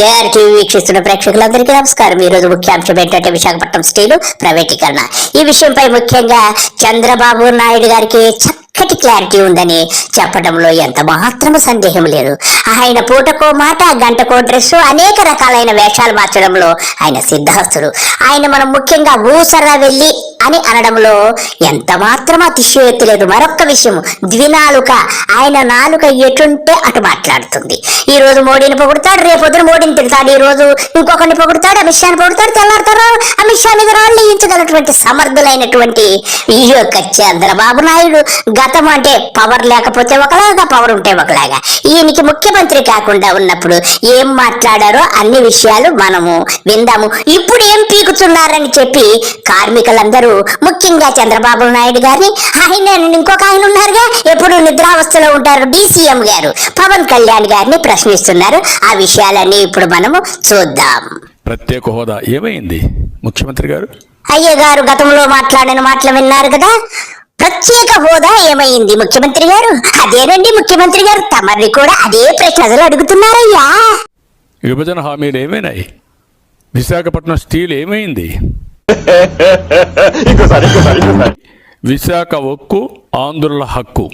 KR TV వీక్షిస్తున్న ప్రేక్షకులందరికీ నమస్కారం. ఈ రోజు ముఖ్యాంశం ఏంటంటే విశాఖపట్నం స్టీలు ప్రైవేటీకరణ. ఈ విషయంపై ముఖ్యంగా చంద్రబాబు నాయుడు గారికి చక్కటి క్లారిటీ ఉందని చెప్పడంలో ఎంత మాత్రం సందేహం లేదు. ఆయన పూటకో మాట గంటకో డ్రెస్సు అనేక రకాలైన వేషాలు మార్చడంలో ఆయన సిద్ధాస్తుడు ఆయన మనం ముఖ్యంగా ఊసరా వెళ్ళి అని అనడంలో ఎంత మాత్రం అతిశయోక్తి లేదు. మరొక్క విషయం ద్వినాలుక. ఆయన నాలుక ఎటుంటే అటు మాట్లాడుతుంది. ఈ రోజు మోడీని పొగుడుతాడు రేపు పొద్దున మోడీని తిడతాడు. ఈ రోజు ఇంకొకరిని పొగుడుతాడు అమిత్ షాని పొగుడుతాడు తెల్లారుతారు. అమిత్ షా మీద రాళ్ళు ఇయించగలటువంటి సమర్థులైనటువంటి ఈ యొక్క చంద్రబాబు నాయుడు. గతం అంటే పవర్ లేకపోతే ఒకలాగా పవర్ ఉంటే ఒకలాగా. ఈయనకి ముఖ్యమంత్రి కాకుండా ఉన్నప్పుడు ఏం మాట్లాడారో అన్ని విషయాలు మనము విందాము. ఇప్పుడు ఏం పీకుతున్నారని చెప్పి కార్మికులందరూ ముఖ్యంగా చంద్రబాబు నాయుడు గారిని ఆయన ఇంకొక ఆయన ఉన్నారుగా ఎప్పుడు నిద్రావస్థలో ఉంటారు? డిసిఎం గారు పవన్ కళ్యాణ్ గారిని ప్రశ్నిస్తున్నారు. ఆ విషయాలన్నీ ఇప్పుడు మనము చూద్దాం. ప్రత్యేక హోదా ఏమైంది ముఖ్యమంత్రి గారు? అయ్య గారు గతంలో మాట్లాడిన మాటలు విన్నారు కదా. ప్రత్యేక హోదా ఏమైంది ముఖ్యమంత్రి గారు? అదేనండి ముఖ్యమంత్రి గారు తమరిని కూడా అదే ప్రశ్న అసలు అడుగుతున్నారయ్యా విభజన హామీలు ఏమైనాయి? విశాఖపట్నం స్టీల్ ఏమైంది? విశాఖ ఉక్కు ఆంధ్రుల హక్కు.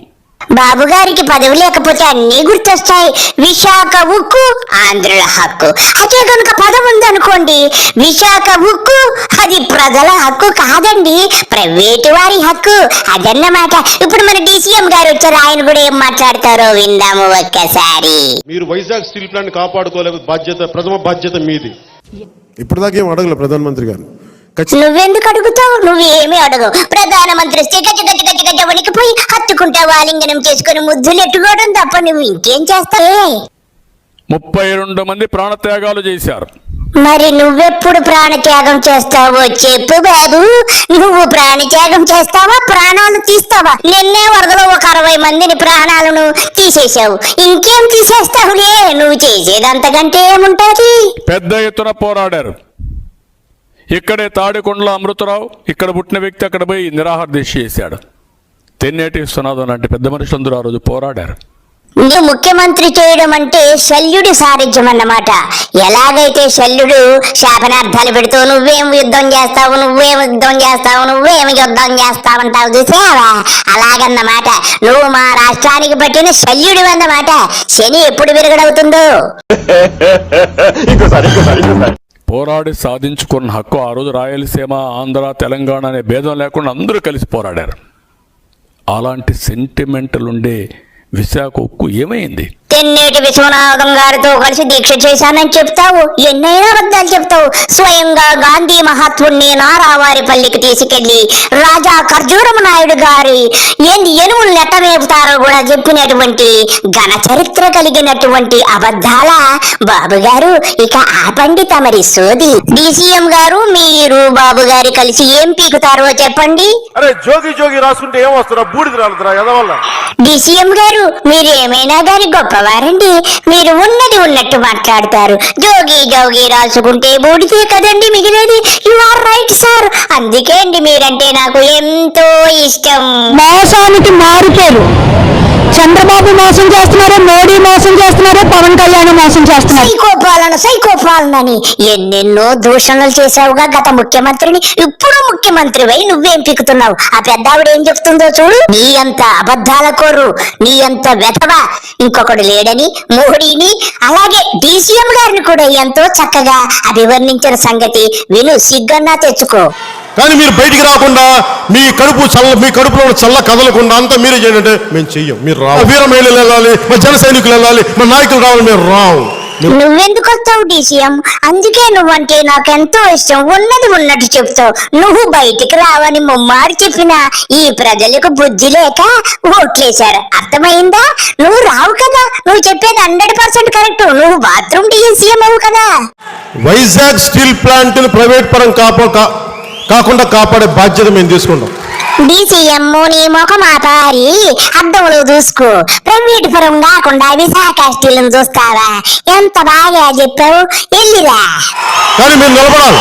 బాబు గారికి పదవి లేకపోతే అన్నీ గుర్తొస్తాయి. విశాఖ ఉక్కు ఆంధ్రుల హక్కు. అదే కనుక పదవి ఉందనుకోండి విశాఖ ఉక్కు అది ప్రజల హక్కు కాదండి. ప్రైవేటు వారి హక్కు. అదన్నమాట. ఇప్పుడు మన డీసీఎం గారు వచ్చారు ఆయన కూడా ఏం మాట్లాడతారో విందాము ఒక్కసారి. మీరు వైజాగ్ స్టీల్ ప్లాంట్ కాపాడుకోలేకపోతే బాధ్యత ప్రథమ బాధ్యత మీది. ఇప్పటిదాకా ఏం అడగలేదు ప్రధానమంత్రి గారు. నువ్వెందుకు అడుగుతావు? నువ్వేమీ అడగవు. ప్రధానమంత్రి వణికిపోయి హత్తుకుంటావు. ఆలింగనం చేసుకుని ముద్దులు ఎట్టుకోవడం తప్ప నువ్వు ఇంకేం చేస్తావే? ముప్పై రెండు మంది ప్రాణత్యాగాలు చేశారు. మరి నువ్వెప్పుడు ప్రాణత్యాగం చేస్తావో చెప్పు బాబు. నువ్వు ప్రాణత్యాగం చేస్తావా? ప్రాణాలు తీస్తావా? నిన్నే వరదలో ఒక అరవై మందిని ప్రాణాలను తీసేశావు. ఇంకేం తీసేస్తావులే? నువ్వు చేసేదంతకంటే ఏముంటది? పెద్ద ఎత్తున పోరాడారు. ఇక్కడే తాడికొండల అమృతరావు ఇక్కడ పుట్టిన వ్యక్తి అక్కడ పోయి నిరాహార దీక్ష చేశాడు. తెన్నేటి విశ్వనాథం లాంటి పెద్ద మనుషులందరూ ఆ రోజు పోరాడారు. నువ్వు ముఖ్యమంత్రి చేయడం అంటే శల్యుడి సారథ్యం అన్నమాట. ఎలాగైతే శల్యుడు శాపనార్థాలు పెడుతూ నువ్వేం యుద్ధం చేస్తావు నువ్వేం యుద్ధం చేస్తావు నువ్వేం యుద్ధం చేస్తావంటావు చూసావా? అలాగన్నమాట. నువ్వు మా రాష్ట్రానికి పట్టిన శల్యుడు అన్నమాట. శని ఎప్పుడు విరగడవుతుందో? ఇంకోసారి ఇంకోసారి ఇంకోసారి. పోరాడి సాధించుకున్న హక్కు ఆ రోజు రాయలసీమ ఆంధ్ర తెలంగాణ అనే భేదం లేకుండా అందరూ కలిసి పోరాడారు. అలాంటి సెంటిమెంటల్ ఉండే విశాఖ ఉక్కు ఏమైంది? తెన్నేటి విశ్వనాథం గారితో కలిసి దీక్ష చేశానని చెప్తావు? ఎన్నైనా అబద్ధాలు చెప్తావు. స్వయంగా గాంధీ మహాత్ముడిని నారావారిపల్లికి తీసుకెళ్ళి రాజా ఖర్జూరమ నాయుడు గారి ఏంది ఎనుములు నెట్టమేపుతారో కూడా చెప్పినటువంటి ఘన చరిత్ర కలిగినటువంటి అబద్ధాల బాబు గారు ఇక ఆపండి తమరి సోది. డిసిఎం గారు మీరు బాబు గారు కలిసి ఏం పీకుతారో చెప్పండి. అరే జోగి జోగి రాసుకుంటే ఏం వస్తారా బూడిద రాలుతురా డిసిఎం గారు మీరు ఏమైనా గాని వారండి మీరు ఉన్నది ఉన్నట్టు మాట్లాడతారు. జోగి జోగి రాసుకుంటే బూడితే కదండి మిగిలేది? యు ఆర్ రైట్ సార్ అందుకే అండి మీరంటే నాకు ఎంతో ఇష్టం. మోసానికి మారుతారు చంద్రబాబు మోసం చేస్తున్నారో మోడీ మోసం చేస్తున్నారో పవన్ కళ్యాణ్ మోసం చేస్తున్నారు. సైకో పాలన సైకో ఎన్నెన్నో దూషణలు చేశావుగా గత ముఖ్యమంత్రిని. ఇప్పుడు ముఖ్యమంత్రివై నువ్వేం పిక్కుతున్నావు ఆ పెద్దావిడ ఏం చెప్తుందో చూడు. నీ అంత అబద్ధాల కోరు నీ అంత వెతవ ఇంకొకడు లేడని మోడీని అలాగే డీసీఎం గారిని కూడా ఎంతో చక్కగా అభివర్ణించిన సంగతి విను సిగ్గన్నా తెచ్చుకో. కానీ మీరు బయటికి రాకుండా మీ కడుపు చల్ల మీ కడుపులో ఉన్న చల్ల కదలకుండా అంతా మీరే చేయండి. మేము చెయ్యం. మీరు రా వీర మహిళలు వెళ్ళాలి మా జన సైనికులు వెళ్ళాలి మా నాయకులు రావాలి మేము రావు. మీరు నువ్వెందుకు వస్తావు డీసీఎం? అందుకే నువ్వంటే నాకెంతో ఇష్టం. ఉన్నది ఉన్నట్టు చెప్తావు. నువ్వు బయటికి రావని ముమ్మారు చెప్పినా ఈ ప్రజలకు బుద్ధి లేక ఓట్లేశారు. అర్థమైందా? నువ్వు రావు కదా. నువ్వు చెప్పేది హండ్రెడ్ పర్సెంట్ కరెక్ట్. నువ్వు బాత్రూమ్ డీసీఎం అవు కదా. వైజాగ్ స్టీల్ ప్లాంట్ ప్రైవేట్ పరం కాపా కాకుండా కాపాడే బాధ్యత మేము తీసుకుంటాం. డీసీఎం నీ ముఖం ఆపారి అద్దంలో చూసుకో. ప్రైవేట్ పరం కాకుండా విశాఖ చూస్తావా? ఎంత బాగా చెప్పావు? ఎల్లిరా. కానీ మీరు నిలబడాలి.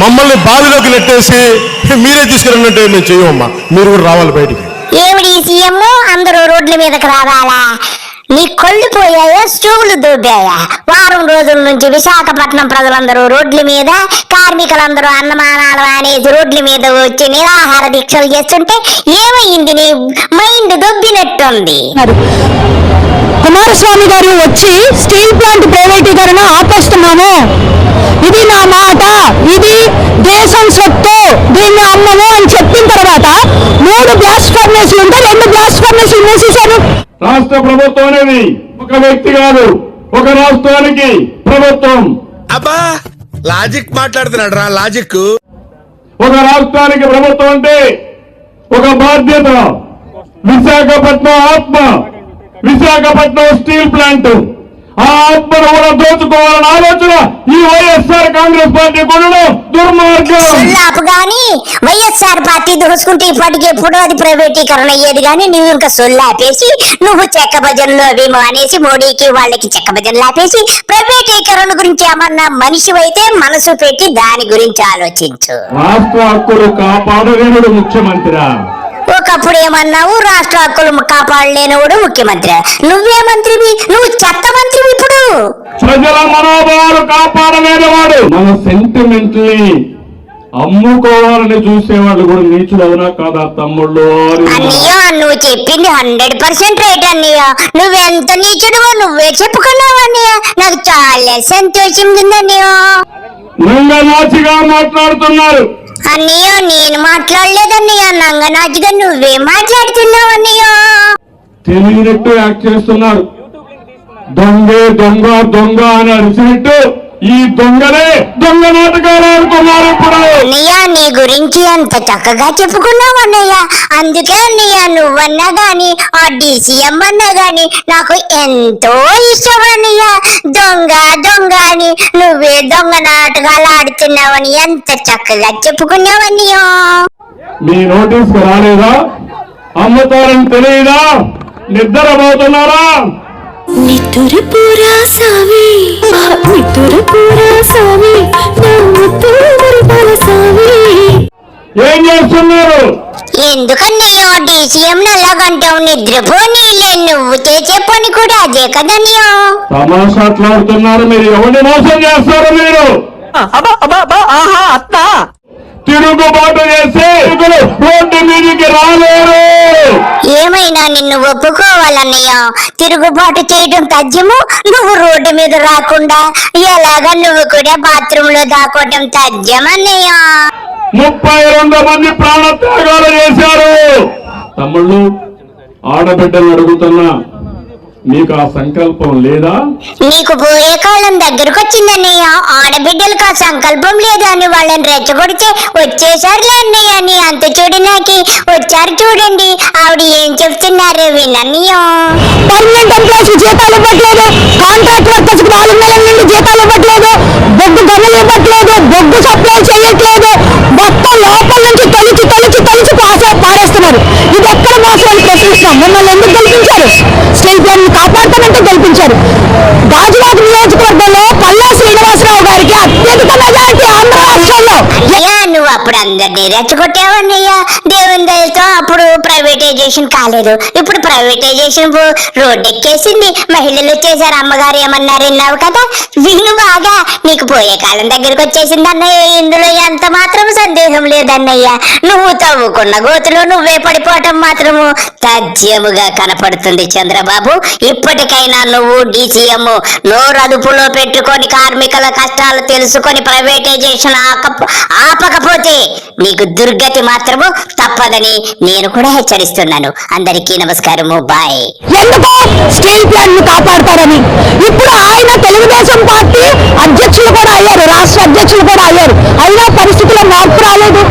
మమ్మల్ని బావిలోకి నెట్టేసి మీరే తీసుకురండి మేము చెయ్యమమ్మా. మీరు కూడా రావాలి బయటికి. సీఎం అందరూ రోడ్ల మీదకి రావాలా? నీ కళ్ళు పోయాయా? స్టూవులు దూబాయా? వారం రోజుల నుంచి విశాఖపట్నం ప్రజలందరూ రోడ్ల మీద కార్మికులందరూ అన్నమానాలు అనేసి రోడ్ల మీద వచ్చి నిరాహార దీక్షలు చేస్తుంటే ఏమైంది నీ మైండ్ దొబ్బినట్టుంది? కుమారస్వామి గారు వచ్చి స్టీల్ ప్లాంట్ ప్రైవేటీకరణ ఆపేస్తున్నాము. ఇది నా మాట. ఇది దేశం సొత్తు. దీన్ని అమ్మము అని చెప్పిన తర్వాత మూడు గ్యాస్ ఫర్నేసులు ఉంటే రెండు గ్యాస్ ఫర్నేసులు మూసేశారు. రాష్ట్ర ప్రభుత్వం అనేది ఒక వ్యక్తి కాదు ఒక రాష్ట్రానికి ప్రభుత్వం. అబ్బా లాజిక్ మాట్లాడుతున్నాడు రా లాజిక్. ఒక రాష్ట్రానికి ప్రభుత్వం అంటే ఒక బాధ్యత. విశాఖపట్నం ఆత్మ విశాఖపట్నం స్టీల్ ప్లాంట్. ఆ ఆత్మను కూడా దోచుకోవాలన్న ఆలోచన ఈ వైఎస్ఆర్ కాంగ్రెస్ పార్టీ కూడా దుర్మార్గం సొల్లాపు గాని వైఎస్ఆర్ పార్టీ దోసుకుంటే ఇప్పటికి ఎప్పుడో అది ప్రైవేటీకరణ అయ్యేది గాని నువ్వు ఇంకా సొల్లాపేసి నువ్వు చెక్క భజనలు అవేమో అనేసి మోడీకి వాళ్ళకి చెక్క భజనలు ఆపేసి ప్రైవేటీకరణ గురించి ఏమన్నా మనిషి అయితే మనసు పెట్టి దాని గురించి ఆలోచించు. రాష్ట్ర హక్కులు కాపాడలేనుడు ముఖ్యమంత్రి. ఒకప్పుడు ఏమన్నావు? రాష్ట్ర హక్కులు కాపాడలేనివాడు ముఖ్యమంత్రి. నువ్వే మంత్రివి నువ్వు చెత్త మంత్రివి ఇప్పుడు. ప్రజల మనోభావాలు కాపాడలేని వాడు మన సెంటిమెంట్ అమ్ముకోవాలని చూసేవాళ్ళు కూడా నీచులు అవునా కాదా తమ్ముళ్ళు అన్నయ్య నువ్వు చెప్పింది హండ్రెడ్ పర్సెంట్ రైట్ అన్నయ్య. నువ్వెంత నీచుడువో నువ్వే చెప్పుకున్నావు అన్నయ్య. నాకు చాలా సంతోషం ఉందన్నయ్య నంగనాచిగా మాట్లాడుతున్నారు. అన్నయ్య నేను మాట్లాడలేదన్నయ్య నంగనాచిగా నువ్వే మాట్లాడుతున్నావు అన్నయ్య. తెలియనట్టు యాక్ట్ చేస్తున్నారు. దొంగే దొంగ దొంగ అని అరిచినట్టు ఈ దొంగలే దొంగ నాటకాలు ఆడుతున్నారు ఇప్పుడు. అన్నయ్య నీ గురించి అంత చక్కగా చెప్పుకున్నావు అన్నయ్య. అందుకే అన్నయ్య నువ్వన్నా గాని ఆ డిసిఎం అన్నా గాని నాకు ఎంతో ఇష్టం అన్నయ్య. దొంగ దొంగ అని నువ్వే దొంగ నాటకాలు ఆడుతున్నావని ఎంత చక్కగా చెప్పుకున్నావు అన్నయ్య. మీ నోటీస్ రాలేదా? అమ్ముతారని తెలియదా? నిద్రపోతున్నారా? నితురు పూరా స్వామి. నితురు పూరా స్వామి నా ముత్తు మురిపాల స్వామి. ఏం చేస్తున్నారు? డిసిఎం నిద్రపోనీలే నువ్వు చేసే పని కూడా అదే కదన్నయ్య తమాషాట్లాడుతున్నారు మీరు. ఎవరిని మోసం చేస్తారు మీరు? తిరుగుబాటు చేసి రోడ్డు మీదకి రాలేరు. ఏమైనా నిన్ను ఒప్పుకోవాలన్నయ్య? తిరుగుబాటు చేయడం తథ్యము? నువ్వు రోడ్డు మీద రాకుండా ఎలాగా నువ్వు కూడా బాత్రూమ్లో దాక్కోవటం తథ్యమన్నయ్య? ముప్పై రెండు మంది ప్రాణత్యాగాలు చేశారు. తమ్ముళ్ళు ఆడబిడ్డలు అడుగుతున్నా మీకు ఆ సంకల్పం లేదా? నీకు పోయే కాలం దగ్గరకు వచ్చిందన్నయ్య ఆడబిడ్డలకు ఆ సంకల్పం లేదు అని వాళ్ళని రెచ్చగొడితే వచ్చేసారులే అన్నయ్య అని అంత చూడు నాకి. వచ్చారు చూడండి. ఆవిడ ఏం చెప్తున్నారు వినన్నయ్య. పర్మనెంట్ ఎంప్లాయీస్ జీతాలు ఇవ్వట్లేదు. కాంట్రాక్ట్ వర్కర్స్ నాలుగు నెలల నుండి జీతాలు ఇవ్వట్లేదు. బొగ్గు గనులు ఇవ్వట్లేదు. బొగ్గు సప్లై చేయట్లేదు. మొత్తం లోపల నుంచి తొలిచి తొలిచి తొలిచి పాసే పారేస్తున్నారు. ఇది ఎక్కడ మోసం అని ప్రశ్నిస్తున్నాం. మిమ్మల్ని ఎందుకు కాపాడతానంటే గెలిపించారు గాజువాక నియోజకవర్గంలో పల్లా శ్రీనివాసరావు గారికి అత్యధిక మెజారిటీ ఆంధ్ర రాష్ట్రంలో. నువ్వు అప్పుడు అందరినీ రెచ్చగొట్టావన్నయ్యా ప్రైవేటైజేషన్ కాలేదు. ఇప్పుడు ప్రైవేటైజేషన్ రోడ్ ఎక్కేసింది మహిళలు వచ్చేసారు అమ్మగారు ఏమన్నారు విన్నావు కదా? విను బాగా. నీకు పోయే కాలం దగ్గరకు వచ్చేసింది అన్నయ్య. ఇందులో ఎంత మాత్రం సందేహం లేదన్నయ్య. నువ్వు తవ్వుకున్న గోతులో నువ్వే పడిపోవటం మాత్రము తథ్యముగా కనపడుతుంది చంద్రబాబు. ఇప్పటికైనా నువ్వు డీసీఎం నోరు అదుపులో పెట్టుకొని కార్మికుల కష్టాలు తెలుసుకొని ప్రైవేటైజేషన్ ఆక- ఆపకపోతే నీకు దుర్గతి మాత్రము తప్పదని నేను కూడా హెచ్చరిస్తున్నాను అందరికీ నమస్కారము. బాయ్. ఎందుకు? స్టీల్ ప్లాంట్ను కాపాడతారని. ఇప్పుడు ఆయన తెలుగుదేశం పార్టీ అధ్యక్షులు కూడా అయ్యారు. రాష్ట్ర అధ్యక్షులు కూడా అయ్యారు. అయినా పరిస్థితుల్లో మార్పు రాలేదు.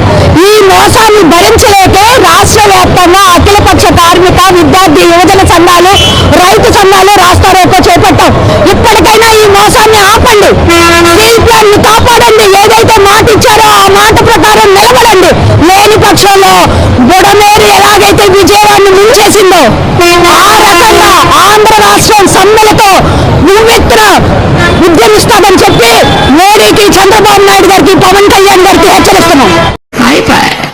ఈ మోసాన్ని భరించలేకే రాష్ట్ర వ్యాప్తంగా అఖిలపక్ష కార్మిక విద్యార్థి యువజన సంఘాలు రైతు సంఘాలు రాస్తారోకో చేపట్టాం. ఇప్పటికైనా ఈ మోసాన్ని ఆపండి. స్టీల్ ప్లాంట్ని కాపాడండి. ఏదైతే మాట ఇచ్చారో ఆ మాట ప్రకారం నిలబడండి. లేని పక్షంలో ఏదైతే ఎలాగైతే విజయవాడని ముంచేసిందో ఆ రకంగా ఆంధ్ర రాష్ట్రం సమ్మెలతో నువ్వెత్తున ఉద్యమిస్తామని చెప్పి మోడీకి చంద్రబాబు నాయుడు గారికి పవన్ కళ్యాణ్ గారికి హెచ్చరిస్తున్నాం.